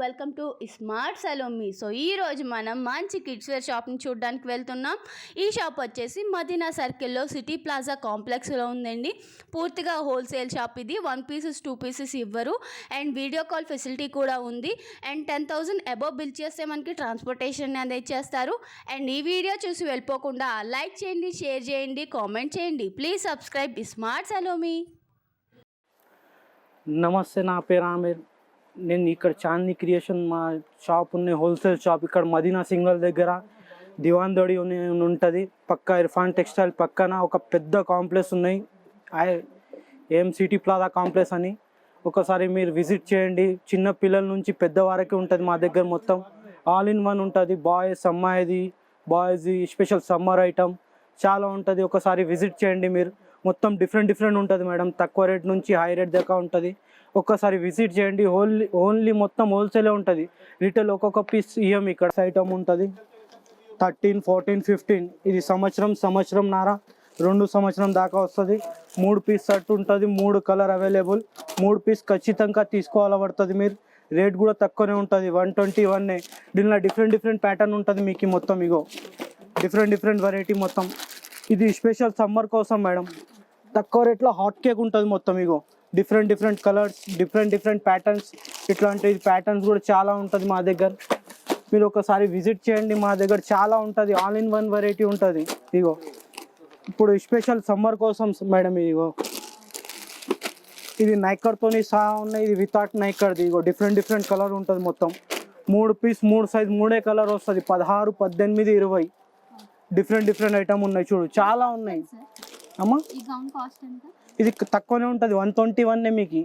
Welcome to smart Salomi so ఈ రోజు మనం మంచి కిడ్స్ వేర్ షాప్ని చూడడానికి వెళ్తున్నాం. ఈ షాప్ వచ్చేసి మదీనా సర్కిల్లో సిటీ ప్లాజా కాంప్లెక్స్లో ఉందండి. పూర్తిగా హోల్సేల్ షాప్ ఇది. వన్ పీసెస్ టూ పీసెస్ ఇవ్వరు. అండ్ వీడియో కాల్ ఫెసిలిటీ కూడా ఉంది. And ten thousand above bill చేస్తే మనకి ట్రాన్స్పోర్టేషన్ అనేది చేస్తారు అండ్ ఈ వీడియో చూసి వెళ్ళిపోకుండా లైక్ చేయండి షేర్ చేయండి కామెంట్ చేయండి. ప్లీజ్ సబ్స్క్రైబ్ స్మార్ట్ సలోమి నమస్తే నా పేరు ఆమెర్. నేను ఇక్కడ చాందీ క్రియేషన్ మా షాప్ ఉన్న హోల్సేల్ షాప్. ఇక్కడ మదీనా సింగల్ దగ్గర దివాన్ దొడి ఉంటుంది. పక్క ఇర్ఫాన్ టెక్స్టైల్ పక్కన ఒక పెద్ద కాంప్లెక్స్ ఉన్నాయి. ఏం సిటీ ప్లాజా కాంప్లెక్స్ అని. ఒకసారి మీరు విజిట్ చేయండి. చిన్న పిల్లల నుంచి పెద్ద వరకు ఉంటుంది మా దగ్గర మొత్తం. ఆల్ ఇన్ వన్ ఉంటుంది. బాయ్స్ అమ్మాయిది బాయ్స్ స్పెషల్ సమ్మర్ ఐటమ్ చాలా ఉంటుంది. ఒకసారి విజిట్ చేయండి మీరు. మొత్తం డిఫరెంట్ డిఫరెంట్ ఉంటుంది మేడం. తక్కువ రేట్ నుంచి హై రేట్ దాకా ఉంటుంది. ఒక్కసారి విజిట్ చేయండి. ఓన్లీ ఓన్లీ మొత్తం హోల్సేలే ఉంటుంది. రిటైల్ ఒక్కొక్క పీస్ ఇయ్యం ఇక్కడ. ఐటమ్ ఉంటుంది. Thirteen fourteen fifteen. ఇది సంవత్సరం సంవత్సరం నారా. రెండు సంవత్సరం దాకా వస్తుంది. మూడు పీస్ షర్ట్ ఉంటుంది. మూడు కలర్ అవైలబుల్. మూడు పీస్ ఖచ్చితంగా తీసుకోవాల పడుతుంది మీరు. రేట్ కూడా తక్కువనే ఉంటుంది. వన్ ట్వంటీ వన్ దీనిలో డిఫరెంట్ డిఫరెంట్ ప్యాటర్న్ ఉంటుంది మీకు మొత్తం ఇగో. డిఫరెంట్ డిఫరెంట్ వెరైటీ మొత్తం. ఇది స్పెషల్ సమ్మర్ కోసం మేడం. తక్కువ రేట్లో హాట్ కేక్ ఉంటుంది మొత్తం ఇగో. Different different colours different different patterns ఇట్లాంటి ప్యాటర్న్స్ కూడా చాలా ఉంటుంది మా దగ్గర. మీరు ఒకసారి విజిట్ చేయండి మా దగ్గర. చాలా ఉంటుంది. ఆల్ ఇన్ వన్ వెరైటీ ఉంటుంది. ఇగో. ఇప్పుడు స్పెషల్ సమ్మర్ కోసం మేడం ఇగో. ఇది నైకర్తోని సహా ఉన్నాయి. ఇది వితౌట్ నైకర్ది ఇగో డిఫరెంట్ డిఫరెంట్ కలర్ ఉంటుంది మొత్తం. మూడు పీస్ మూడు సైజ్ మూడే కలర్ వస్తుంది. పదహారు పద్దెనిమిది ఇరవై. డిఫరెంట్ డిఫరెంట్ ఐటమ్ ఉన్నాయి చూడు. చాలా ఉన్నాయి. అమ్మా. ఇది తక్కువనే ఉంటుంది వన్ ట్వంటీ వన్ మీకు.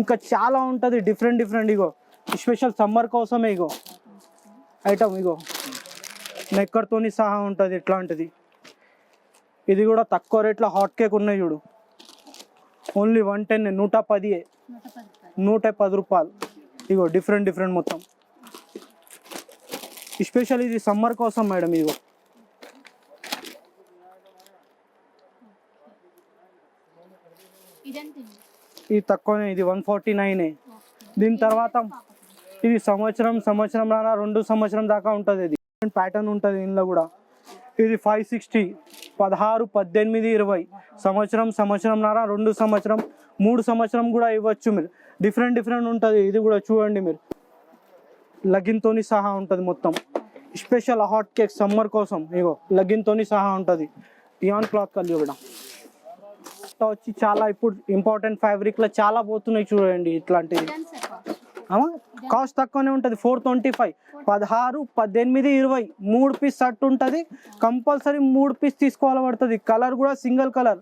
ఇంకా చాలా ఉంటుంది డిఫరెంట్ డిఫరెంట్ ఇగో. స్పెషల్ సమ్మర్ కోసమే ఇగో. ఐటమ్ ఇగో. నెక్కర్తోని సహా ఉంటుంది ఇట్లాంటిది. ఇది కూడా తక్కువ రేట్లో హాట్ కేక్ ఉన్నాయి చూడు. ఓన్లీ వన్ టెన్ నూట పది నూట పది రూపాయలు. ఇగో డిఫరెంట్ డిఫరెంట్ మొత్తం. స్పెషల్ ఇది సమ్మర్ కోసం మేడం ఇగో. ఇది తక్కువనే ఇది వన్ ఫార్టీ నైనే. దీని తర్వాత ఇది సంవత్సరం సంవత్సరం రానా రెండు సంవత్సరం దాకా ఉంటుంది ఇది. ప్యాటర్న్ ఉంటుంది ఇందులో కూడా. ఇది ఫైవ్ సిక్స్టీ పదహారు పద్దెనిమిది ఇరవై. సంవత్సరం సంవత్సరం నారా రెండు సంవత్సరం మూడు సంవత్సరం కూడా ఇవ్వచ్చు మీరు. డిఫరెంట్ డిఫరెంట్ ఉంటుంది. ఇది కూడా చూడండి మీరు. లగిన్తోని సహా ఉంటుంది మొత్తం. స్పెషల్ హాట్ కేక్ సమ్మర్ కోసం ఇగో లగిన్తోని సహా ఉంటుంది. ఇయాన్ క్లాత్ కలిగి కూడా ఇట్లా వచ్చి చాలా ఇప్పుడు ఇంపార్టెంట్ ఫ్యాబ్రిక్లో చాలా పోతున్నాయి చూడండి ఇట్లాంటివి. కాస్ట్ తక్కువనే ఉంటుంది. ఫోర్ ట్వంటీ ఫైవ్ పదహారు పద్దెనిమిది ఇరవై. మూడు పీస్ షర్ట్ ఉంటుంది. కంపల్సరీ మూడు పీస్ తీసుకోవాలి పడుతుంది. కలర్ కూడా సింగిల్ కలర్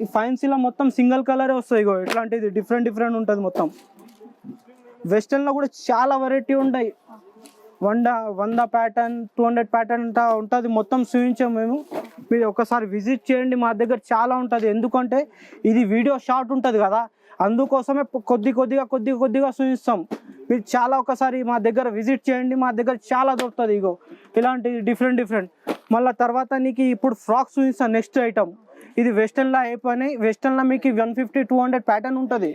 ఈ ఫైన్సీలో మొత్తం సింగిల్ కలరే వస్తాయి ఇగో. ఇట్లాంటిది డిఫరెంట్ డిఫరెంట్ ఉంటుంది మొత్తం. వెస్టర్న్లో కూడా చాలా వెరైటీ ఉంటాయి. వంద వంద ప్యాటర్న్ టూ హండ్రెడ్ ప్యాటర్న్ అంతా ఉంటుంది. మొత్తం చూపించాము మేము. మీరు ఒకసారి విజిట్ చేయండి. మా దగ్గర చాలా ఉంటుంది. ఎందుకంటే ఇది వీడియో షార్ట్ ఉంటుంది కదా. అందుకోసమే కొద్ది కొద్దిగా కొద్ది కొద్దిగా చూపిస్తాం. మీరు చాలా ఒకసారి మా దగ్గర విజిట్ చేయండి. మా దగ్గర చాలా దొరుకుతుంది ఇగో. ఇలాంటి డిఫరెంట్ డిఫరెంట్ మళ్ళీ తర్వాత నీకు ఇప్పుడు ఫ్రాక్స్ చూపిస్తాను నెక్స్ట్ ఐటమ్ ఇది వెస్టర్న్లో అయిపోయినాయి. వెస్టర్న్లో మీకు one fifty two hundred pattern ఉంటుంది.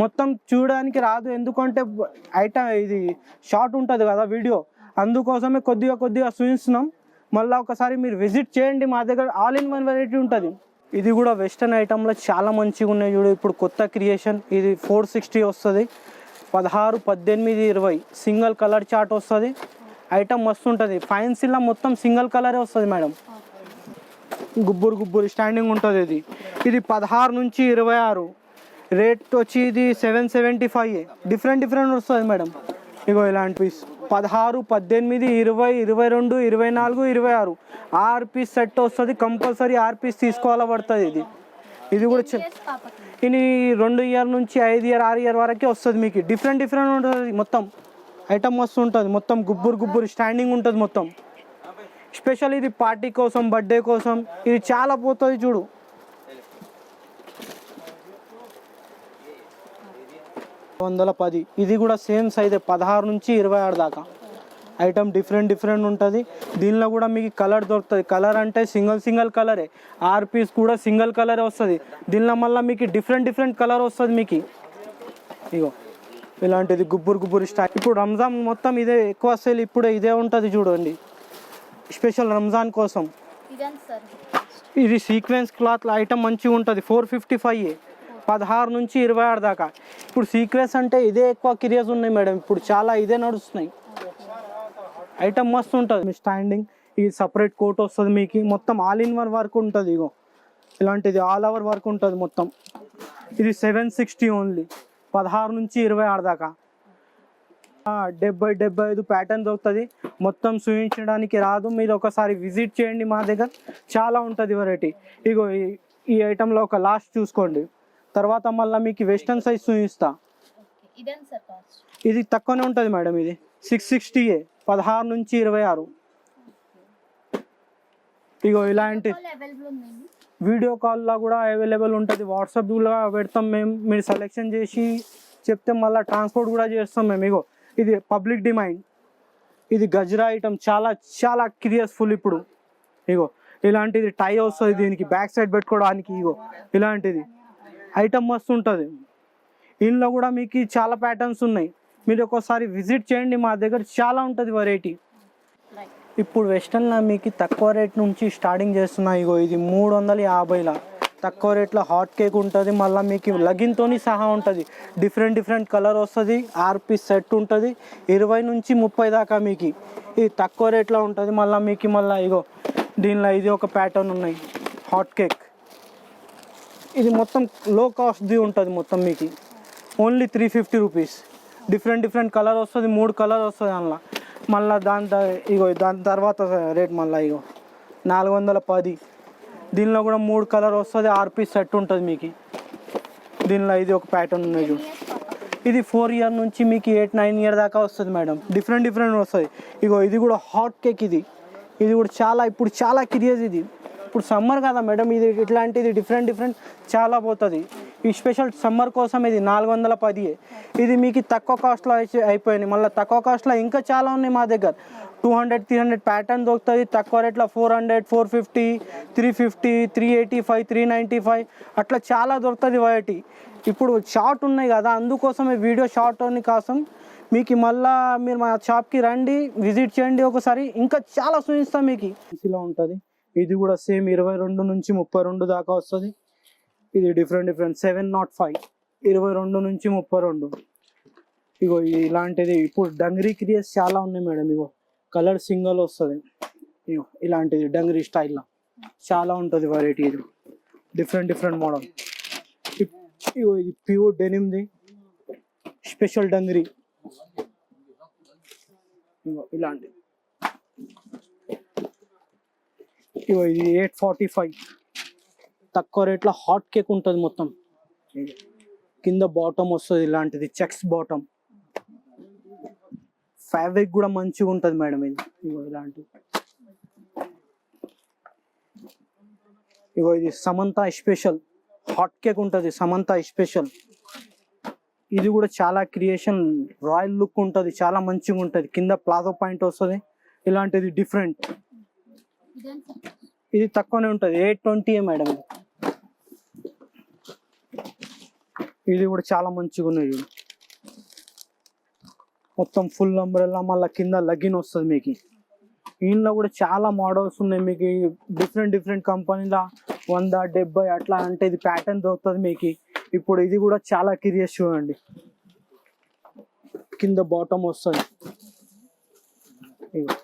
మొత్తం చూడడానికి రాదు. ఎందుకంటే ఐటమ్ ఇది షార్ట్ ఉంటుంది కదా వీడియో అందుకోసమే కొద్దిగా కొద్దిగా చూపిస్తున్నాం మళ్ళీ ఒకసారి మీరు విజిట్ చేయండి మా దగ్గర. ఆల్ ఇన్ వన్ వెరైటీ ఉంటుంది. ఇది కూడా వెస్టర్న్ ఐటమ్లో చాలా మంచిగా ఉన్నాయి చూడు. ఇప్పుడు కొత్త క్రియేషన్ ఇది ఫోర్ సిక్స్టీ వస్తుంది. పదహారు పద్దెనిమిది ఇరవై. సింగిల్ కలర్ చార్ట్ వస్తుంది. ఐటమ్ మస్తు ఉంటుంది. ఫైన్సీలో మొత్తం సింగిల్ కలరే వస్తుంది మేడం. గుబ్బురు గుబ్బురు స్టాండింగ్ ఉంటుంది ఇది. ఇది పదహారు నుంచి ఇరవై ఆరు. రేట్ వచ్చి ఇది seven seventy five different different వస్తుంది మేడం. ఇగో ఇలాంటి పీస్ పదహారు పద్దెనిమిది ఇరవై ఇరవై రెండు ఇరవై నాలుగు ఇరవై ఆరు. ఆరు పీస్ సెట్ వస్తుంది కంపల్సరీ ఆరు పీస్ తీసుకోవాల పడుతుంది ఇది. ఇది కూడా ఇది రెండు ఇయర్ నుంచి ఐదు ఇయర్ ఆరు ఇయర్ వరకే వస్తుంది మీకు. డిఫరెంట్ డిఫరెంట్ ఉంటుంది మొత్తం. ఐటమ్ మస్తు ఉంటుంది మొత్తం. గుబ్బురు గుబ్బురు స్టాండింగ్ ఉంటుంది మొత్తం. స్పెషల్ ఇది పార్టీ కోసం బర్త్డే కోసం. ఇది చాలా పోతుంది చూడు. వందల పది. ఇది కూడా సేమ్ సైజే పదహారు నుంచి ఇరవై ఆరు దాకా. ఐటమ్ డిఫరెంట్ డిఫరెంట్ ఉంటుంది. దీనిలో కూడా మీకు కలర్ దొరుకుతుంది. కలర్ అంటే సింగిల్ సింగిల్ కలరే. ఆర్ పీస్ కూడా సింగిల్ కలరే వస్తుంది. దీనిలో మళ్ళీ మీకు డిఫరెంట్ డిఫరెంట్ కలర్ వస్తుంది మీకు. ఇగో ఇలాంటిది గుబ్బురు గుబ్బురు స్టైల్ ఇప్పుడు రంజాన్ మొత్తం ఇదే ఎక్కువ సేల్ ఇప్పుడే ఇదే ఉంటుంది చూడండి. స్పెషల్ రంజాన్ కోసం. ఇది సీక్వెన్స్ క్లాత్ ఐటమ్ మంచిగా ఉంటుంది ఫోర్ ఫిఫ్టీ ఫైవ్ పదహారు నుంచి ఇరవై ఆరు దాకా. ఇప్పుడు సీక్వెన్స్ అంటే ఇదే ఎక్కువ కిరియర్స్ ఉన్నాయి మేడం. ఇప్పుడు చాలా ఇదే నడుస్తున్నాయి. ఐటమ్ మస్తు ఉంటుంది. మీ స్టాండింగ్ ఇది సపరేట్ కోట్ వస్తుంది మీకు. మొత్తం ఆల్ ఇన్ వన్ వర్క్ ఉంటుంది ఇగో. ఇలాంటిది ఆల్ ఓవర్ వర్క్ ఉంటుంది మొత్తం. ఇది సెవెన్ సిక్స్టీ ఓన్లీ పదహారు నుంచి ఇరవై ఆరు దాకా. డెబ్బై డెబ్బై ఐదు ప్యాటర్న్ దొరుకుతుంది. మొత్తం చూపించడానికి రాదు. మీరు ఒకసారి విజిట్ చేయండి మా దగ్గర. చాలా ఉంటుంది వెరైటీ ఇగో ఈ- ఈ ఐటెంలో ఒక లాస్ట్ చూసుకోండి. తర్వాత మళ్ళీ మీకు వెస్టర్న్ సైజ్ చూపిస్తా. ఇది తక్కువనే ఉంటుంది మేడం ఇది. సిక్స్ సిక్స్టీయే పదహారు నుంచి ఇరవై ఆరు. ఇగో ఇలాంటి వీడియో కాల్లో కూడా అవైలబుల్ ఉంటుంది. వాట్సాప్ కూడా పెడతాం మేము మీరు సెలెక్షన్ చేసి చెప్తే మళ్ళీ ట్రాన్స్పోర్ట్ కూడా చేస్తాం మేము ఇగో ఇది పబ్లిక్ డిమాండ్ ఇది గజ్రా ఐటమ్ చాలా చాలా క్యూరియస్ఫుల్ ఇప్పుడు. ఇగో ఇలాంటిది టై వస్తుంది దీనికి. బ్యాక్ సైడ్ పెట్టుకోవడానికి ఇగో ఇలాంటిది. ఐటమ్ మస్తు ఉంటుంది ఇందులో కూడా మీకు చాలా ప్యాటర్న్స్ ఉన్నాయి. మీరు ఒక్కోసారి విజిట్ చేయండి మా దగ్గర చాలా ఉంటుంది వెరైటీ ఇప్పుడు వెస్టర్న్లో మీకు తక్కువ రేట్ నుంచి స్టార్టింగ్ చేస్తున్నాయి ఇగో ఇది మూడు వందల యాభైలా. తక్కువ రేట్లో హాట్ కేక్ ఉంటుంది మళ్ళీ మీకు లగిన్తోని సహా ఉంటుంది. డిఫరెంట్ డిఫరెంట్ కలర్ వస్తుంది ఆర్పి సెట్ ఉంటుంది ఇరవై నుంచి ముప్పై దాకా మీకు. ఇది తక్కువ రేట్లో ఉంటుంది మళ్ళీ మీకు మళ్ళీ ఇగో దీనిలో ఇది ఒక ప్యాటర్న్ ఉన్నాయి హాట్ కేక్ ఇది మొత్తం లో కాస్ట్ది ఉంటుంది మొత్తం మీకు. Only three fifty rupees different different colour వస్తుంది మూడు కలర్ వస్తుంది అందులో. మళ్ళీ దాని త- ఇగో దాని తర్వాత రేట్ మళ్ళీ ఇగో. నాలుగు వందల పది. దీనిలో కూడా మూడు కలర్ వస్తుంది ఆరు పీస్ సెట్ ఉంటుంది మీకు. దీనిలో ఇది ఒక ప్యాటర్న్ ఉన్నది ఇది ఫోర్ ఇయర్ నుంచి మీకు ఎయిట్ నైన్ ఇయర్ దాకా వస్తుంది మేడం. డిఫరెంట్ డిఫరెంట్ వస్తుంది. ఇగో ఇది కూడా హాట్ కేక్ ఇది. ఇది కూడా చాలా ఇప్పుడు చాలా క్రియేజ్ ఇది. ఇప్పుడు సమ్మర్ కదా మేడం ఇది ఇట్లాంటిది డిఫరెంట్ డిఫరెంట్ చాలా పోతుంది. ఈ స్పెషల్ సమ్మర్ కోసం ఇది నాలుగు వందల పది. ఇది మీకు తక్కువ కాస్ట్లో అయితే మళ్ళీ తక్కువ కాస్ట్లో ఇంకా చాలా ఉన్నాయి మా దగ్గర. Two hundred three hundred pattern దొరుకుతుంది. తక్కువ రేట్లో four hundred four fifty three fifty three eighty five three ninety five అట్లా చాలా దొరుకుతుంది వెరైటీ ఇప్పుడు షార్ట్ ఉన్నాయి కదా అందుకోసమే వీడియో షార్ట్ అని కోసం మీకు మళ్ళా మీరు మా షాప్కి రండి విజిట్ చేయండి ఒకసారి. ఇంకా చాలా చూపిస్తాం మీకు. ఇలా ఉంటుంది. ఇది కూడా సేమ్ ఇరవై రెండు నుంచి ముప్పై రెండు దాకా వస్తుంది. ఇది different different. Seven not five. ఇరవై రెండు నుంచి ముప్పై రెండు. ఇగో ఇలాంటిది ఇప్పుడు డంగరీ క్రియస్ చాలా ఉన్నాయి మేడం. ఇగో కలర్ సింగల్ వస్తుంది. ఇగో ఇలాంటిది డంగరీ స్టైల్లో చాలా ఉంటుంది వెరైటీ ఇది. డిఫరెంట్ డిఫరెంట్ మోడల్ ఇగో ఇది ప్యూర్ డెనిమ్ది స్పెషల్ డంగరీ ఇగో ఇలాంటిది ఇగో ఇది ఎయిట్ ఫార్టీ ఫైవ్ తక్కువ రేట్లో హాట్ కేక్ ఉంటుంది మొత్తం. కింద బాటమ్ వస్తుంది ఇలాంటిది చెక్స్ బాటమ్ ఫ్యాబ్రిక్ కూడా మంచిగా ఉంటుంది మేడం ఇది. ఇగో ఇలాంటిది. ఇగో ఇది సమంత స్పెషల్ హాట్ కేక్ ఉంటుంది సమంత స్పెషల్ ఇది కూడా చాలా క్రియేషన్ రాయల్ లుక్ ఉంటుంది చాలా మంచిగా ఉంటుంది. కింద ప్లాజో పాయింట్ వస్తుంది. ఇలాంటిది డిఫరెంట్ ఇది తక్కువనే ఉంటుంది. ఎయిట్ ట్వంటీ మేడం ఇది. ఇది కూడా చాలా మంచిగా ఉన్నాయి చూడు. మొత్తం ఫుల్ అంబ్రెల్లా మళ్ళీ కింద లగిన్ వస్తుంది మీకు. దీనిలో కూడా చాలా మోడల్స్ ఉన్నాయి మీకు. డిఫరెంట్ డిఫరెంట్ కంపెనీల వంద డెబ్బై అట్లా అంటే ఇది ప్యాటర్న్ దొరుకుతుంది మీకు. ఇప్పుడు ఇది కూడా చాలా క్యూరియస్ చూడండి. కింద బాటమ్ వస్తుంది. ఇగో.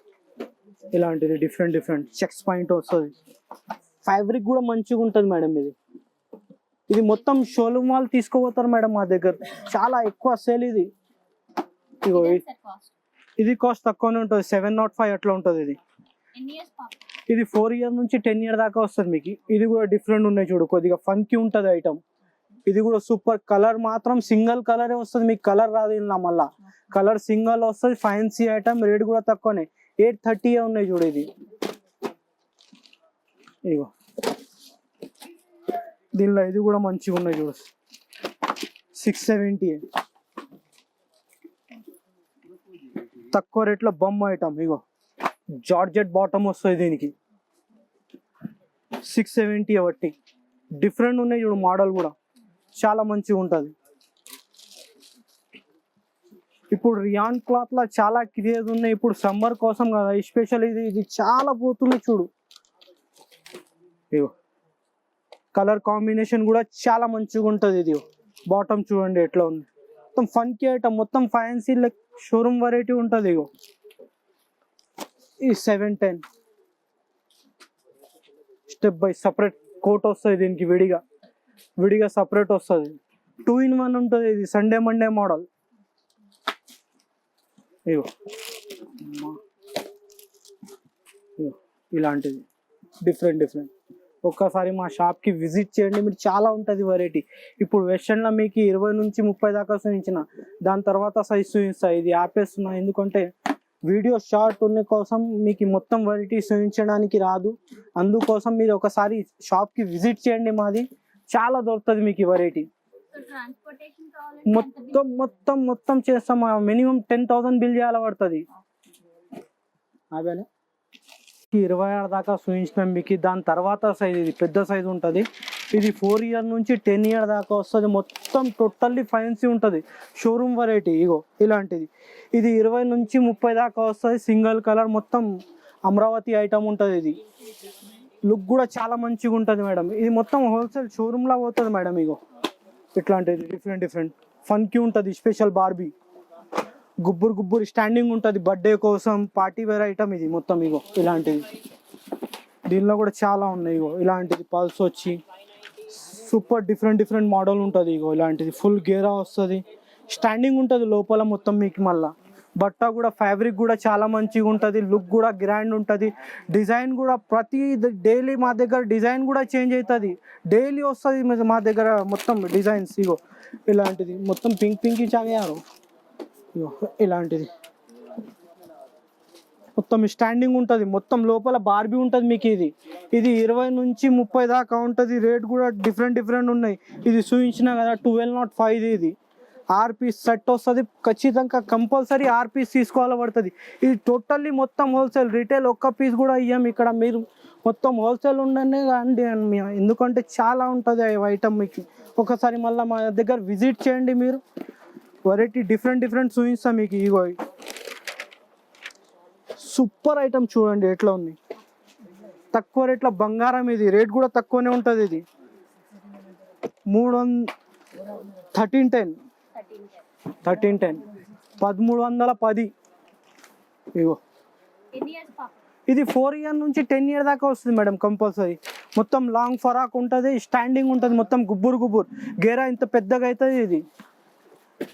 ఇలాంటిది డిఫరెంట్ డిఫరెంట్ చెక్స్ పాయింట్ వస్తుంది. ఫ్యాబ్రిక్ కూడా మంచిగా ఉంటుంది మేడం ఇది. ఇది మొత్తం షోరూమ్ వాళ్ళు తీసుకోపోతారు మేడం మా దగ్గర. చాలా ఎక్కువ సేల్ ఇది. ఇగో ఇది కాస్ట్ తక్కువనే ఉంటుంది. సెవెన్ నాట్ ఫైవ్ అట్లా ఉంటుంది ఇది. ఇది ఫోర్ ఇయర్ నుంచి టెన్ ఇయర్ దాకా వస్తుంది మీకు. ఇది కూడా డిఫరెంట్ ఉన్నాయి చూడు. కొద్దిగా ఫంకీ ఉంటుంది ఐటమ్ ఇది కూడా సూపర్ కలర్ మాత్రం సింగిల్ కలరే వస్తుంది. మీకు కలర్ రాదు ఇలా మళ్ళా. కలర్ సింగిల్ వస్తుంది. ఫ్యాన్సీ ఐటమ్ రేట్ కూడా తక్కువనే. ఎయిట్ థర్టీ ఉన్నాయి చూడు ఇది. ఇగో దీనిలో ఇది కూడా మంచిగా ఉన్నాయి చూడు. సిక్స్ సెవెంటీ తక్కువ రేట్లో బొమ్మ ఐటమ్ ఇగో జార్జెట్ బాటమ్ వస్తుంది దీనికి. సిక్స్ సెవెంటీ బట్టి డిఫరెంట్ ఉన్నాయి చూడు మోడల్ కూడా. చాలా మంచిగా ఉంటుంది. ఇప్పుడు రియాన్ క్లాత్లో చాలా క్రేజ్ ఉన్నాయి. ఇప్పుడు సమ్మర్ కోసం కదా ఎస్పెషల్ ఇది ఇది చాలా పోతుంది చూడు. కలర్ కాంబినేషన్ కూడా చాలా మంచిగా ఉంటుంది ఇది. బాటమ్ చూడండి ఎట్లా ఉంది. మొత్తం ఫన్కి ఐటమ్ మొత్తం ఫ్యాన్సీ లైక్ షోరూమ్ వెరైటీ ఉంటుంది ఇగో ఈ seven ten step by separate coat వస్తుంది దీనికి విడిగా. విడిగా సపరేట్ వస్తుంది. టూ ఇన్ వన్ ఉంటుంది ఇది సండే మండే మోడల్ ఇగో. అమ్మా. ఇలాంటిది. డిఫరెంట్ డిఫరెంట్ ఒక్కసారి మా షాప్కి విజిట్ చేయండి. మీరు చాలా ఉంటుంది వెరైటీ ఇప్పుడు వెస్టర్న్లో మీకు ఇరవై నుంచి ముప్పై దాకా చూపించిన. దాని తర్వాత సైజ్ చూపిస్తాయి ఇది ఆపేస్తున్నా. ఎందుకంటే వీడియో షార్ట్ ఉన్న కోసం మీకు మొత్తం వెరైటీ చూపించడానికి రాదు. అందుకోసం మీరు ఒకసారి షాప్కి విజిట్ చేయండి మాది. చాలా దొరుకుతుంది మీకు ఈ వెరైటీ మొత్తం మొత్తం మొత్తం చేస్తాం. మినిమం టెన్ థౌసండ్ బిల్ చేయాలి పడుతుంది. అదేనా ఇరవై ఆరు దాకా చూపించినాం మీకు. దాని తర్వాత సైజ్ ఇది పెద్ద సైజ్ ఉంటుంది. ఇది ఫోర్ ఇయర్ నుంచి టెన్ ఇయర్ దాకా వస్తుంది. మొత్తం టోటల్లీ ఫైన్సీ ఉంటుంది. షోరూమ్ వెరైటీ ఇగో ఇలాంటిది. ఇది ఇరవై నుంచి ముప్పై దాకా వస్తుంది. సింగిల్ కలర్ మొత్తం అమరావతి ఐటమ్ ఉంటుంది ఇది. లుక్ కూడా చాలా మంచిగా ఉంటుంది మేడం ఇది మొత్తం హోల్సేల్ షోరూమ్లా పోతుంది మేడం ఇగో. ఇట్లాంటిది డిఫరెంట్ డిఫరెంట్ ఫన్కి ఉంటుంది స్పెషల్ బార్బీ గుబ్బురు గుబ్బురు స్టాండింగ్ ఉంటుంది బర్త్డే కోసం పార్టీ వేర్ ఐటమ్ ఇది మొత్తం ఇగో ఇలాంటిది. దీనిలో కూడా చాలా ఉన్నాయి ఇగో ఇలాంటిది పల్స్ వచ్చి. సూపర్ డిఫరెంట్ డిఫరెంట్ మోడల్ ఉంటుంది ఇగో ఇలాంటిది. ఫుల్ గేరా వస్తుంది. స్టాండింగ్ ఉంటుంది లోపల మొత్తం మీకు మళ్ళీ. బట్ట కూడా ఫ్యాబ్రిక్ కూడా చాలా మంచిగా ఉంటుంది లుక్ కూడా గ్రాండ్ ఉంటుంది. డిజైన్ కూడా ప్రతి డైలీ మా దగ్గర డిజైన్ కూడా చేంజ్ అవుతుంది డైలీ వస్తుంది మా దగ్గర మొత్తం డిజైన్స్ ఇగో. ఇలాంటిది. మొత్తం పింక్ పింక్ చాగారు ఇగో ఇలాంటిది. మొత్తం స్టాండింగ్ ఉంటుంది. మొత్తం లోపల బార్బీ ఉంటుంది మీకు ఇది. ఇది ఇరవై నుంచి ముప్పై దాకా ఉంటుంది. రేట్ కూడా డిఫరెంట్ డిఫరెంట్ ఉన్నాయి. ఇది చూపించిన కదా ట్వెల్వ్ నాట్ ఫైవ్ ఇది. ఆర్పీస్ సెట్ వస్తుంది. ఖచ్చితంగా కంపల్సరీ ఆర్పీస్ తీసుకోవాలి పడుతుంది. ఇది టోటల్లీ మొత్తం హోల్సేల్ రీటైల్ ఒక్క పీస్ కూడా ఇయ్యం ఇక్కడ. మీరు మొత్తం హోల్సేల్ ఉండనే అండి ఎందుకంటే చాలా ఉంటుంది ఐటమ్ మీకు. ఒకసారి మళ్ళీ మా దగ్గర విజిట్ చేయండి మీరు. వెరైటీ డిఫరెంట్ డిఫరెంట్ చూపిస్తాం మీకు ఇగో. సూపర్ ఐటమ్ చూడండి ఎట్లా ఉంది. తక్కువ రేట్లో బంగారం ఇది. రేట్ కూడా తక్కువనే ఉంటుంది ఇది. మూడు వంద థర్టీన్ టెన్ థర్టీన్ టెన్. పదమూడు వందల పది. ఇగో. ఇది ఫోర్ ఇయర్ నుంచి టెన్ ఇయర్ దాకా వస్తుంది మేడం కంపల్సరీ. మొత్తం లాంగ్ ఫరాక్ ఉంటుంది స్టాండింగ్ ఉంటుంది మొత్తం గుబ్బురు గుబ్బురు. గేరా ఇంత పెద్దగా అవుతుంది ఇది.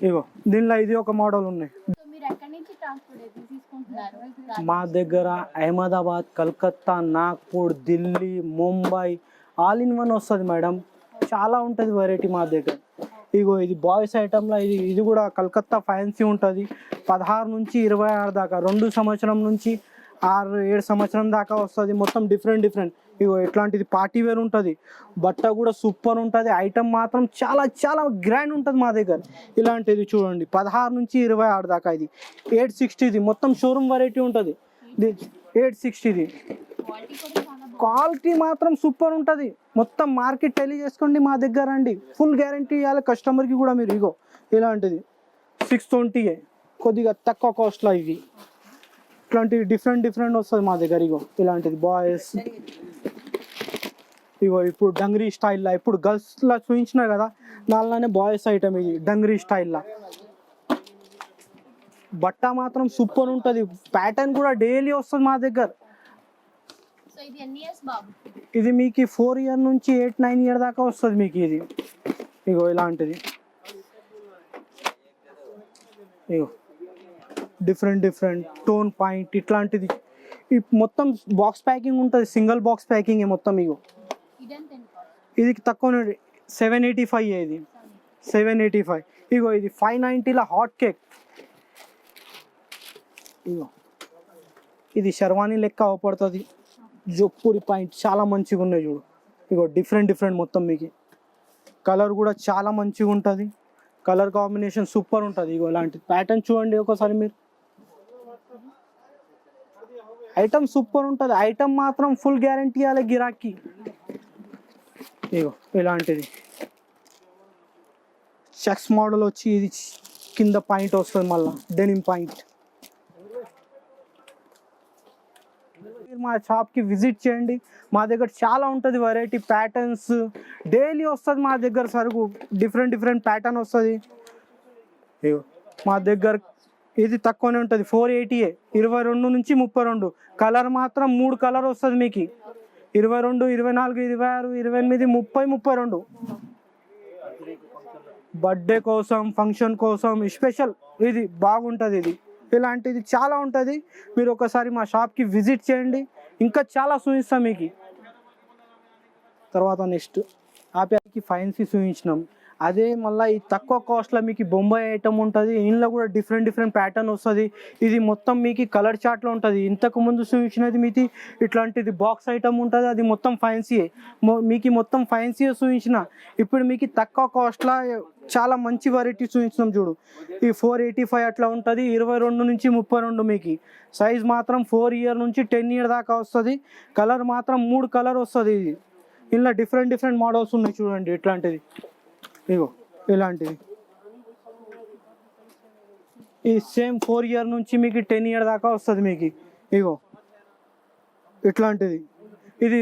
ఇగో దీనిలో ఇది ఒక మోడల్ ఉన్నాయి. మా దగ్గర Ahmedabad Calcutta Nagpur Delhi Mumbai all in one వస్తుంది మేడం. చాలా ఉంటుంది వెరైటీ మా దగ్గర. ఇగో ఇది బాయ్స్ ఐటమ్లో ఇది ఇది కూడా కలకత్తా ఫ్యాన్సీ ఉంటుంది. పదహారు నుంచి ఇరవై ఆరు దాకా రెండు సంవత్సరం నుంచి ఆరు ఏడు సంవత్సరం దాకా వస్తుంది. మొత్తం డిఫరెంట్ డిఫరెంట్. ఇగో ఇట్లాంటిది పార్టీ వేర్ ఉంటుంది. బట్ట కూడా సూపర్ ఉంటుంది. ఐటమ్ మాత్రం చాలా చాలా గ్రాండ్ ఉంటుంది మా దగ్గర. ఇలాంటిది చూడండి. పదహారు నుంచి ఇరవై ఆరు దాకా ఇది. ఎయిట్ సిక్స్టీది మొత్తం షోరూమ్ వెరైటీ ఉంటుంది. ఎయిట్ సిక్స్టీది క్వాలిటీ మాత్రం సూపర్ ఉంటుంది. మొత్తం మార్కెట్ టెలి చేసుకోండి మా దగ్గర అండి. ఫుల్ గ్యారంటీ ఇవ్వాలి కస్టమర్కి కూడా మీరు ఇగో ఇలాంటిది. సిక్స్ ట్వంటీ కొద్దిగా తక్కువ కాస్ట్లో ఇవి. ఇట్లాంటివి డిఫరెంట్ డిఫరెంట్ వస్తుంది మా దగ్గర ఇగో ఇలాంటిది బాయ్స్ ఇగో ఇప్పుడు డంగ్రీ స్టైల్లో ఇప్పుడు గర్ల్స్లా చూపించిన కదా దానిలోనే బాయ్స్ ఐటమ్ ఇది డంగ్రీ స్టైల్లో బట్ట మాత్రం సూపర్ ఉంటుంది. ప్యాటర్న్ కూడా డైలీ వస్తుంది మా దగ్గర. ఇది మీకు ఫోర్ ఇయర్ నుంచి ఎయిట్ నైన్ ఇయర్ దాకా వస్తుంది మీకు ఇది. ఇగో ఇలాంటిది. ఇగో. డిఫరెంట్ డిఫరెంట్ టోన్ పాయింట్ ఇట్లాంటిది. ఈ మొత్తం బాక్స్ ప్యాకింగ్ ఉంటుంది. సింగిల్ బాక్స్ ప్యాకింగ్ మొత్తం ఇగో. ఇది తక్కువ సెవెన్ ఎయిటీ ఫైవ్ ఇది. సెవెన్ ఎయిటీ ఫైవ్ ఇగో ఇది ఫైవ్ నైంటీలో హాట్ కేక్ ఇగో. ఇది శర్వాణి లెక్క అవపడుతుంది. జొప్పూరి పాయింట్ చాలా మంచిగా ఉన్నాయి చూడు. ఇగో డిఫరెంట్ డిఫరెంట్ మొత్తం మీకు. కలర్ కూడా చాలా మంచిగా ఉంటుంది. కలర్ కాంబినేషన్ సూపర్ ఉంటుంది. ఇగో ఇలాంటి ప్యాటర్న్ చూడండి ఒకసారి మీరు. ఐటమ్ సూపర్ ఉంటుంది. ఐటమ్ మాత్రం ఫుల్ గ్యారంటీ ఇవ్వాలి గిరాకీ. ఇగో ఇలాంటిది. చెక్స్ మోడల్ వచ్చి ఇది కింద పాయింట్ వస్తుంది మళ్ళీ. Denim point. మీరు మా షాప్కి విజిట్ చేయండి. మా దగ్గర చాలా ఉంటుంది వెరైటీ ప్యాటర్న్స్ డైలీ వస్తుంది మా దగ్గర సరుకు. డిఫరెంట్ డిఫరెంట్ ప్యాటర్న్ వస్తుంది. మా దగ్గర ఇది తక్కువనే ఉంటుంది. ఫోర్ ఎయిటీఏ ఇరవై రెండు నుంచి ముప్పై రెండు. కలర్ మాత్రం మూడు కలర్ వస్తుంది మీకు. ఇరవై రెండు ఇరవై నాలుగు ఇరవై ఆరు ఇరవై ఎనిమిది ముప్పై ముప్పై రెండు. బర్త్డే కోసం ఫంక్షన్ కోసం స్పెషల్ ఇది బాగుంటుంది ఇది. ఇలాంటిది చాలా ఉంటుంది. మీరు ఒకసారి మా షాప్కి విజిట్ చేయండి. ఇంకా చాలా చూపిస్తాం మీకు. తర్వాత నెక్స్ట్ ఆప్యాకి ఫైన్సీ చూపించినాం. అదే మళ్ళీ ఈ తక్కువ కాస్ట్లో మీకు బొంబాయి ఐటమ్ ఉంటుంది. ఇందులో కూడా డిఫరెంట్ డిఫరెంట్ ప్యాటర్న్ వస్తుంది. ఇది మొత్తం మీకు కలర్ చార్ట్లో ఉంటుంది. ఇంతకు ముందు చూపించినది మీకు ఇట్లాంటిది బాక్స్ ఐటమ్ ఉంటుంది. అది మొత్తం ఫైన్సీయే. మీకు మొత్తం ఫైన్సీయే చూపించిన. ఇప్పుడు మీకు తక్కువ కాస్ట్లో చాలా మంచి వెరైటీ చూపించినాం చూడు. ఈ ఫోర్ ఎయిటీ ఫైవ్ అట్లా ఉంటుంది ఇరవై రెండు నుంచి ముప్పై రెండు మీకు. సైజ్ మాత్రం ఫోర్ ఇయర్ నుంచి టెన్ ఇయర్ దాకా వస్తుంది. కలర్ మాత్రం మూడు కలర్ వస్తుంది ఇది. ఇలా డిఫరెంట్ డిఫరెంట్ మోడల్స్ ఉన్నాయి చూడండి ఇట్లాంటిది. ఇగో ఇలాంటిది. ఈ సేమ్ ఫోర్ ఇయర్ నుంచి మీకు టెన్ ఇయర్ దాకా వస్తుంది మీకు. ఇగో ఇట్లాంటిది. ఇది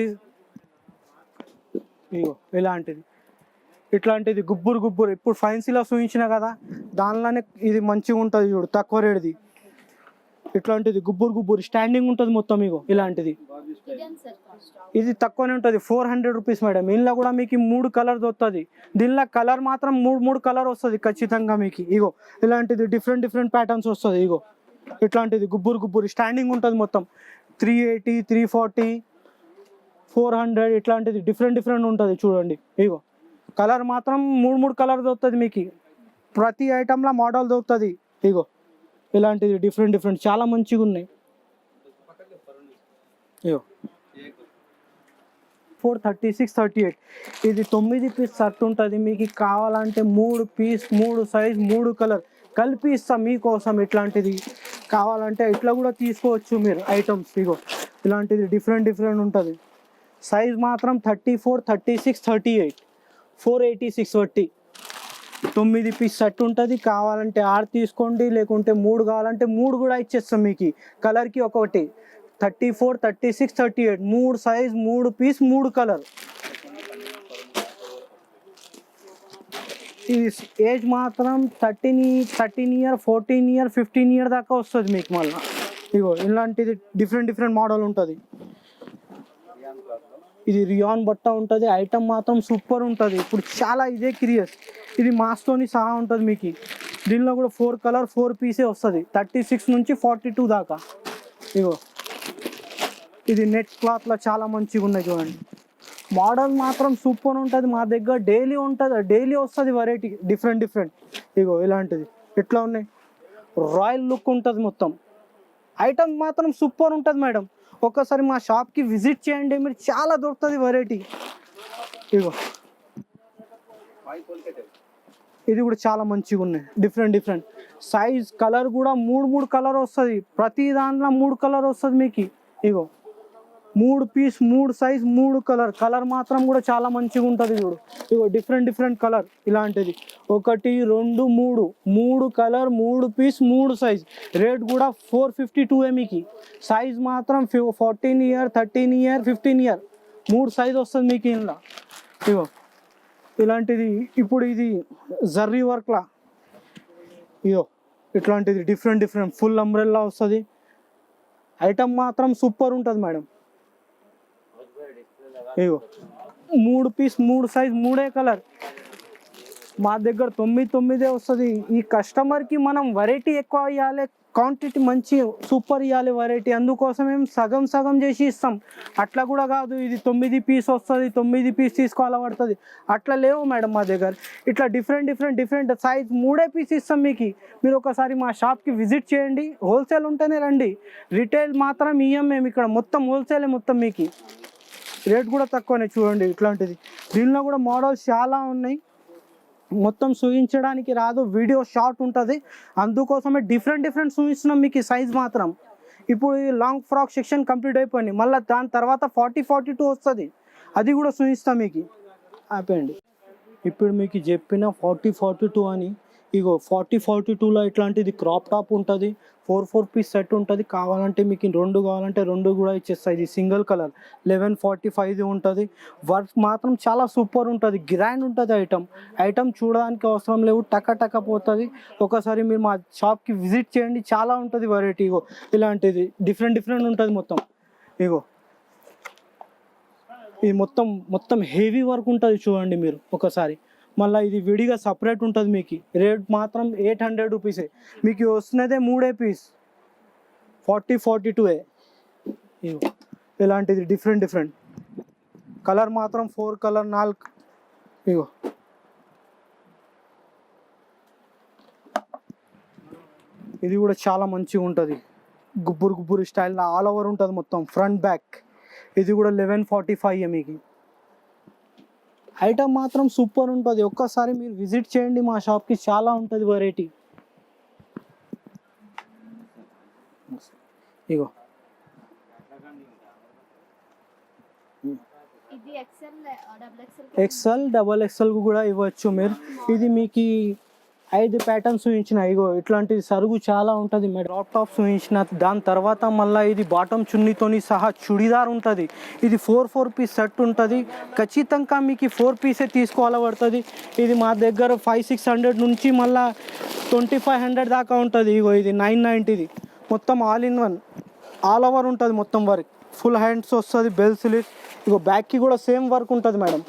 ఇగో ఇలాంటిది. ఇట్లాంటిది గుబ్బురు గుబ్బురు. ఇప్పుడు ఫైన్సీలో చూపించిన కదా దానిలోనే ఇది మంచిగా ఉంటుంది చూడు తక్కువ రేటుది ఇట్లాంటిది గుబ్బురు గుబ్బురు. స్టాండింగ్ ఉంటుంది మొత్తం మీకు ఇలాంటిది. ఇది తక్కువనే ఉంటుంది ఫోర్ హండ్రెడ్ రూపీస్ మేడం ఇందులో కూడా మీకు మూడు కలర్ వస్తుంది దీనిలో కలర్ మాత్రం మూడు మూడు కలర్ వస్తుంది ఖచ్చితంగా మీకు. ఇగో ఇలాంటిది డిఫరెంట్ డిఫరెంట్ ప్యాటర్న్స్ వస్తుంది ఇగో. ఇట్లాంటిది గుబ్బురు గుబ్బురు. స్టాండింగ్ ఉంటుంది మొత్తం. Three eighty three forty four hundred ఇట్లాంటిది డిఫరెంట్ డిఫరెంట్ ఉంటుంది చూడండి. ఇగో. కలర్ మాత్రం మూడు మూడు కలర్ దొరుకుతుంది మీకు. ప్రతి ఐటెంలో మోడల్ దొరుకుతుంది. ఇగో ఇలాంటిది డిఫరెంట్ డిఫరెంట్ చాలా మంచిగా ఉన్నాయి ఇగో. Four thirty six thirty eight. ఇది తొమ్మిది పీస్ షర్ట్ ఉంటుంది. మీకు కావాలంటే మూడు పీస్ మూడు సైజ్ మూడు కలర్ కలిపి ఇస్తాం మీకోసం ఇట్లాంటిది. కావాలంటే ఇట్లా కూడా తీసుకోవచ్చు మీరు ఐటమ్స్. ఇగో ఇలాంటిది డిఫరెంట్ డిఫరెంట్ ఉంటుంది. సైజ్ మాత్రం thirty four thirty six thirty eight. Four eighty six వట్టి. తొమ్మిది పీస్ షర్ట్ ఉంటుంది. కావాలంటే ఆరు తీసుకోండి లేకుంటే మూడు కావాలంటే మూడు కూడా ఇచ్చేస్తాం మీకు. కలర్కి ఒకటి. Thirty four thirty six thirty eight. మూడు సైజ్ మూడు పీస్ మూడు కలర్ ఇది ఏజ్ మాత్రం thirteen thirteen year fourteen year fifteen year దాకా వస్తుంది మీకు మళ్ళీ. ఇగో ఇలాంటిది డిఫరెంట్ డిఫరెంట్ మోడల్ ఉంటుంది. ఇది రియాన్ బట్ట ఉంటుంది ఐటమ్ మాత్రం సూపర్ ఉంటుంది. ఇప్పుడు చాలా ఇదే క్రియస్ ఇది మాస్తోని సహా ఉంటుంది మీకు. దీనిలో కూడా ఫోర్ కలర్ ఫోర్ పీసే వస్తుంది. థర్టీ సిక్స్ నుంచి ఫార్టీ టూ దాకా. ఇగో. ఇది నెట్ క్లాత్లో చాలా మంచిగా ఉన్నాయి చూడండి. మోడల్ మాత్రం సూపర్ ఉంటుంది. మా దగ్గర డైలీ ఉంటుంది డైలీ వస్తుంది వెరైటీ డిఫరెంట్ డిఫరెంట్ ఇగో ఇలాంటిది. ఎట్లా ఉన్నాయి? రాయల్ లుక్ ఉంటుంది మొత్తం. ఐటమ్ మాత్రం సూపర్ ఉంటుంది మేడం. ఒక్కసారి మా షాప్కి విజిట్ చేయండి మీరు చాలా దొరుకుతుంది వెరైటీ ఇదిగో. ఇది కూడా చాలా మంచిగా ఉన్నాయి. డిఫరెంట్ డిఫరెంట్ సైజ్ కలర్ కూడా మూడు మూడు కలర్ వస్తుంది. ప్రతి దాంట్లో మూడు కలర్ వస్తుంది మీకు. ఇగో మూడు పీస్ మూడు సైజ్ మూడు కలర్. కలర్ మాత్రం కూడా చాలా మంచిగా ఉంటుంది చూడు. ఇగో డిఫరెంట్ డిఫరెంట్ కలర్ ఇలాంటిది. ఒకటి రెండు మూడు. మూడు కలర్ మూడు పీస్ మూడు సైజ్. రేట్ కూడా ఫోర్ ఫిఫ్టీ టూ ఎంఈకి. సైజ్ మాత్రం fourteen year thirteen year fifteen year. మూడు సైజ్ వస్తుంది మీకు ఇందులో. ఇగో ఇలాంటిది. ఇప్పుడు ఇది జర్రీ వర్క్లా. ఇగో ఇట్లాంటిది. Different different. ఫుల్ అంబ్రెల్లా వస్తుంది. ఐటమ్ మాత్రం సూపర్ ఉంటుంది మేడం. ఇగో. మూడు పీస్ మూడు సైజ్ మూడే కలర్. మా దగ్గర తొమ్మిది తొమ్మిదే వస్తుంది. ఈ కస్టమర్కి మనం వెరైటీ ఎక్కువ ఇవ్వాలి క్వాంటిటీ మంచి సూపర్ ఇవ్వాలి వెరైటీ అందుకోసం మేము సగం సగం చేసి ఇస్తాం. అట్లా కూడా కాదు ఇది తొమ్మిది పీస్ వస్తుంది తొమ్మిది పీస్ తీసుకోవాలి పడుతుంది అట్లా లేవు మేడం మా దగ్గర. ఇట్లా డిఫరెంట్ డిఫరెంట్ డిఫరెంట్ సైజ్ మూడే పీస్ ఇస్తాం మీకు. మీరు ఒకసారి మా షాప్కి విజిట్ చేయండి. హోల్సేల్ ఉంటేనే రండి. రిటైల్ మాత్రం ఇయ్యం మేము ఇక్కడ. మొత్తం హోల్సేలే మొత్తం మీకు. రేట్ కూడా తక్కువనే చూడండి ఇట్లాంటిది. దీనిలో కూడా మోడల్స్ చాలా ఉన్నాయి. మొత్తం చూపించడానికి రాదు. వీడియో షార్ట్ ఉంటుంది. అందుకోసమే డిఫరెంట్ డిఫరెంట్ చూపిస్తున్నాం మీకు ఈ సైజ్ మాత్రం. ఇప్పుడు ఈ లాంగ్ ఫ్రాక్ సెక్షన్ కంప్లీట్ అయిపోయింది. మళ్ళీ దాని తర్వాత ఫార్టీ ఫార్టీ టూ వస్తుంది. అది కూడా చూపిస్తాం మీకు. ఆపేయండి. ఇప్పుడు మీకు చెప్పిన ఫార్టీ ఫార్టీ టూ అని ఇగో ఫార్టీ ఫార్టీ టూలో ఇట్లాంటిది క్రాప్ టాప్ ఉంటుంది. ఫోర్ ఫోర్ పీస్ సెట్ ఉంటుంది. కావాలంటే మీకు రెండు కావాలంటే రెండు కూడా ఇచ్చేస్తాయి ఇది సింగిల్ కలర్. లెవెన్ ఫార్టీ ఫైవ్ది ఉంటుంది. వర్క్ మాత్రం చాలా సూపర్ ఉంటుంది. గ్రాండ్ ఉంటుంది ఐటమ్. ఐటమ్ చూడడానికి అవసరం లేవు. టక టక పోతుంది. ఒకసారి మీరు మా షాప్కి విజిట్ చేయండి. చాలా ఉంటుంది వెరైటీ ఇగో. ఇలాంటిది. డిఫరెంట్ డిఫరెంట్ ఉంటుంది మొత్తం. ఇగో. ఇది మొత్తం మొత్తం హెవీ వర్క్ ఉంటుంది చూడండి మీరు ఒకసారి. మళ్ళీ ఇది విడిగా సపరేట్ ఉంటుంది మీకు. రేట్ మాత్రం ఎయిట్ హండ్రెడ్ రూపీసే మీకు వస్తున్నదే మూడే పీస్ ఫార్టీ ఫార్టీ టూ ఇగో ఇలాంటిది డిఫరెంట్ డిఫరెంట్ కలర్ మాత్రం ఫోర్ కలర్ నాలుగు. ఇగో ఇది కూడా చాలా మంచిగా ఉంటుంది. గుబ్బురు గుబ్బురు స్టైల్ ఆల్ ఓవర్ ఉంటుంది మొత్తం. ఫ్రంట్ బ్యాక్ ఇది కూడా లెవెన్ ఫార్టీ ఫైవ్ మీకు. ఐటమ్ మాత్రం సూపర్ ఉంటుంది. ఒక్కసారి మీరు విజిట్ చేయండి మా షాప్కి. చాలా ఉంటుంది వెరైటీ ఇగో. ఎక్సెల్ డబల్ ఎక్సెల్ కూడా ఇవ్వచ్చు మీరు. ఇది మీకు ఐదు ప్యాటర్న్స్ చూపించిన. ఇగో ఇట్లాంటి సరుగు చాలా ఉంటుంది. మేడం డ్రాప్ టాప్ చూపించిన. దాని తర్వాత మళ్ళీ ఇది బాటమ్ చున్నీతోని సహా చుడిదార్ ఉంటుంది. ఇది ఫోర్ ఫోర్ పీస్ సెట్ ఉంటుంది. ఖచ్చితంగా మీకు ఫోర్ పీసే తీసుకోవాలబడుతుంది. ఇది మా దగ్గర ఫైవ్ సిక్స్ హండ్రెడ్ నుంచి మళ్ళీ ట్వంటీ ఫైవ్ హండ్రెడ్ దాకా ఉంటుంది. ఇగో ఇది నైన్ నైంటీది మొత్తం all in one all over ఉంటుంది మొత్తం వర్క్ ఫుల్ హ్యాండ్స్ వస్తుంది బెల్ స్లీవ్ ఇగో బ్యాక్కి కూడా సేమ్ వర్క్ ఉంటుంది మేడం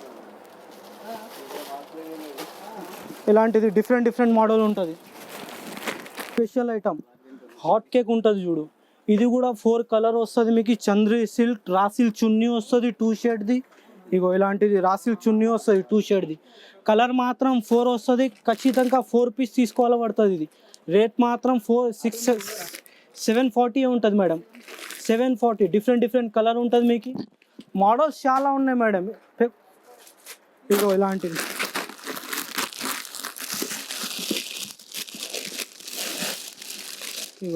ఇలాంటిది డిఫరెంట్ డిఫరెంట్ మోడల్ ఉంటుంది. స్పెషల్ ఐటమ్ హాట్ కేక్ ఉంటుంది చూడు. ఇది కూడా ఫోర్ కలర్ వస్తుంది మీకు. చంద్రి సిల్క్ రాసిల్ చున్నీ వస్తుంది టూ షేడ్ది ఇగో ఇలాంటిది రాసిల్ చున్నీ వస్తుంది టూ షేడ్ది కలర్ మాత్రం ఫోర్ వస్తుంది. ఖచ్చితంగా ఫోర్ పీస్ తీసుకోవాలి పడుతుంది ఇది. రేట్ మాత్రం ఫోర్ సిక్స్ సెవెన్ ఫార్టీ ఉంటుంది madam seven forty different different colour ఉంటుంది మీకు. మోడల్స్ చాలా ఉన్నాయి మేడం ఇగో ఇలాంటిది.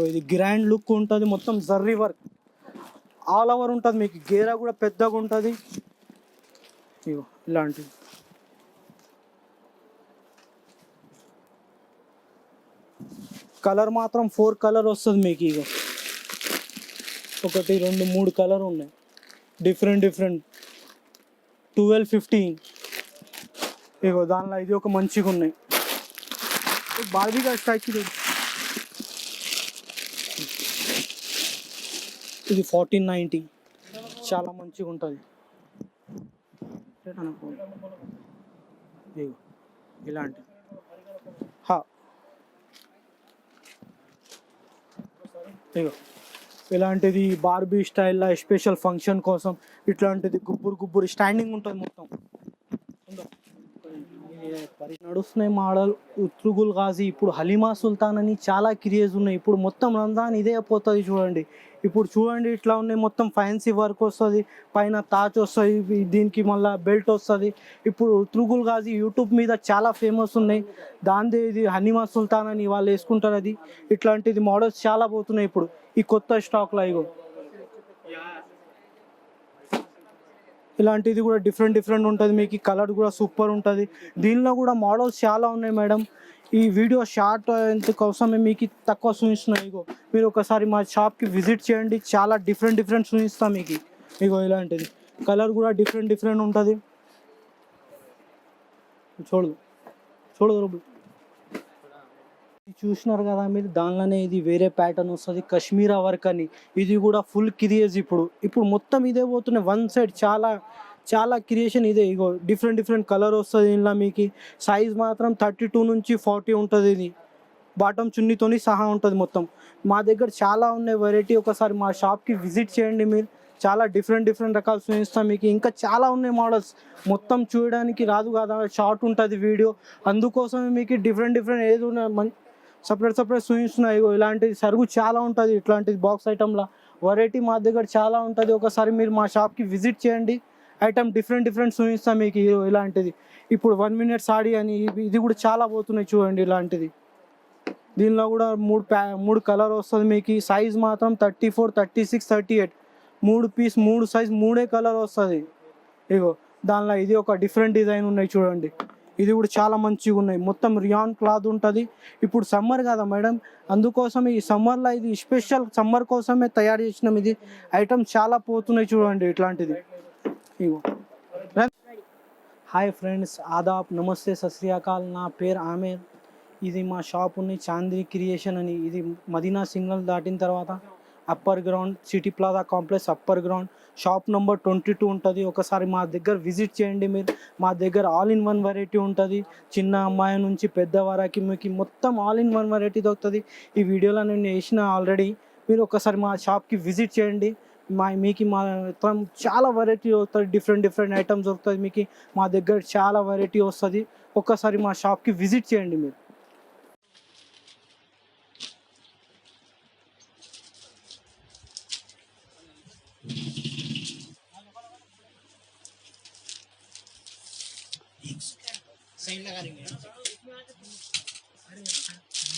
ఇది గ్రాండ్ లుక్ ఉంటుంది మొత్తం జర్రీ వర్క్. ఆల్ ఓవర్ ఉంటుంది మీకు గేరా కూడా పెద్దగా ఉంటుంది. ఇగో ఇలాంటివి. కలర్ మాత్రం ఫోర్ కలర్ వస్తుంది మీకు ఇగో. ఒకటి రెండు మూడు కలర్ ఉన్నాయి. Different different. ట్వెల్వ్ ఫిఫ్టీన్ ఇగో దానిలో ఇది ఒక మంచిగా ఉన్నాయి బార్బీగా స్టాచ్యూ ఇది ఫార్టీన్ నైంటీ చాలా మంచిగా ఉంటుంది ఇగో ఇలాంటి ఇగో ఇలాంటిది బార్బీ స్టైల్లో స్పెషల్ ఫంక్షన్ కోసం ఇట్లాంటిది గుబ్బురు గుబ్బురు స్టాండింగ్ ఉంటుంది మొత్తం. నడుస్తున్నాయి మోడల్. ఉత్రుగుల్ గాజీ ఇప్పుడు హలీమా సుల్తాన్ అని చాలా క్రియేజ్ ఉన్నాయి. ఇప్పుడు మొత్తం రంజాన్ ఇదే పోతుంది చూడండి. ఇప్పుడు చూడండి ఇట్లా ఉన్నాయి. మొత్తం ఫ్యాన్సీ వర్క్ వస్తుంది. పైన తాచ్ వస్తుంది. దీనికి మళ్ళీ బెల్ట్ వస్తుంది. ఇప్పుడు ఉత్రుగుల్ గాజీ యూట్యూబ్ మీద చాలా ఫేమస్ ఉన్నాయి. దాందే ఇది హనీమా సుల్తాన్ అని వాళ్ళు వేసుకుంటారు అది. ఇట్లాంటిది మోడల్స్ చాలా పోతున్నాయి ఇప్పుడు. ఈ కొత్త స్టాక్లో ఇగో. ఇలాంటిది కూడా డిఫరెంట్ డిఫరెంట్ ఉంటుంది. మీకు కలర్ కూడా సూపర్ ఉంటుంది. దీనిలో కూడా మోడల్స్ చాలా ఉన్నాయి మేడం ఈ వీడియో షార్ట్ ఎంత కోసమే మీకు తక్కువ చూపిస్తున్నాయి ఇగో. మీరు ఒకసారి మా షాప్కి విజిట్ చేయండి. చాలా డిఫరెంట్ డిఫరెంట్ చూపిస్తాం మీకు. ఇగో ఇలాంటిది. కలర్ కూడా డిఫరెంట్ డిఫరెంట్ ఉంటుంది. చూడదు చూడదు చూసినారు కదా మీరు? దానిలోనే ఇది వేరే ప్యాటర్న్ వస్తుంది. కశ్మీరా వర్క్ అని. ఇది కూడా ఫుల్ క్రియేజ్ ఇప్పుడు. ఇప్పుడు మొత్తం ఇదే పోతున్నాయి. వన్ సైడ్ చాలా చాలా క్రియేషన్ ఇదే. ఇగో డిఫరెంట్ డిఫరెంట్ కలర్ వస్తుంది ఇందులో మీకు. సైజ్ మాత్రం థర్టీ టూ నుంచి ఫార్టీ ఉంటుంది ఇది. బాటమ్ చున్నీతోని సహా ఉంటుంది మొత్తం. మా దగ్గర చాలా ఉన్నాయి వెరైటీ ఒకసారి మా షాప్కి విజిట్ చేయండి మీరు. చాలా డిఫరెంట్ డిఫరెంట్ రకాలు చూపిస్తాం మీకు. ఇంకా చాలా ఉన్నాయి మోడల్స్ మొత్తం చూడడానికి రాదు కదా. షార్ట్ ఉంటుంది వీడియో అందుకోసమే మీకు డిఫరెంట్ డిఫరెంట్ ఏది ఉన్నా సపరేట్ సపరేట్ చూపిస్తున్నాయి ఇగో ఇలాంటిది సరుగు చాలా ఉంటుంది ఇట్లాంటిది బాక్స్ ఐటమ్లా వెరైటీ మా దగ్గర చాలా ఉంటుంది. ఒకసారి మీరు మా షాప్కి విజిట్ చేయండి. ఐటమ్ డిఫరెంట్ డిఫరెంట్ చూపిస్తాం మీకు ఇగో ఇలాంటిది. ఇప్పుడు వన్ మినిట్ సాడీ అని ఇది కూడా చాలా పోతున్నాయి చూడండి ఇలాంటిది. దీనిలో కూడా మూడు ప్యా మూడు కలర్ వస్తుంది మీకు. సైజ్ మాత్రం thirty four thirty six thirty eight. మూడు పీస్ మూడు సైజ్ మూడే కలర్ వస్తుంది. ఇగో దానిలో ఇది ఒక డిఫరెంట్ డిజైన్ ఉన్నాయి చూడండి. ఇది కూడా చాలా మంచిగా ఉన్నాయి. మొత్తం రియాన్ క్లాత్ ఉంటుంది. ఇప్పుడు సమ్మర్ కదా మేడం. అందుకోసం ఈ సమ్మర్లో ఇది స్పెషల్ సమ్మర్ కోసమే తయారు చేసినాం. ఇది ఐటమ్ చాలా పోతున్నాయి చూడండి ఇట్లాంటిది. ఇగో. హాయ్ ఫ్రెండ్స్ ఆదాబ్ నమస్తే సశ్రీకాల్ అకాల్ నా పేరు ఆమెర్ ఇది మా షాప్ ఉంది చాందిని క్రియేషన్ అని. ఇది మదీనా సింగల్ దాటిన తర్వాత upper ground city plaza complex upper ground shop number twenty two ఉంటుంది. ఒకసారి మా దగ్గర విజిట్ చేయండి మీరు. మా దగ్గర ఆల్ ఇన్ వన్ వెరైటీ ఉంటుంది. చిన్న అమ్మాయి నుంచి పెద్ద వరకు మీకు మొత్తం ఆల్ ఇన్ వన్ వెరైటీ దొరుకుతుంది. ఈ వీడియోలో నేను వేసిన ఆల్రెడీ మీరు ఒకసారి మా షాప్కి విజిట్ చేయండి. మా మీకు మా చాలా వెరైటీ వస్తుంది డిఫరెంట్ డిఫరెంట్ ఐటమ్స్ దొరుకుతుంది. మీకు మా దగ్గర చాలా వెరైటీ వస్తుంది. ఒక్కసారి మా షాప్కి విజిట్ చేయండి మీరు.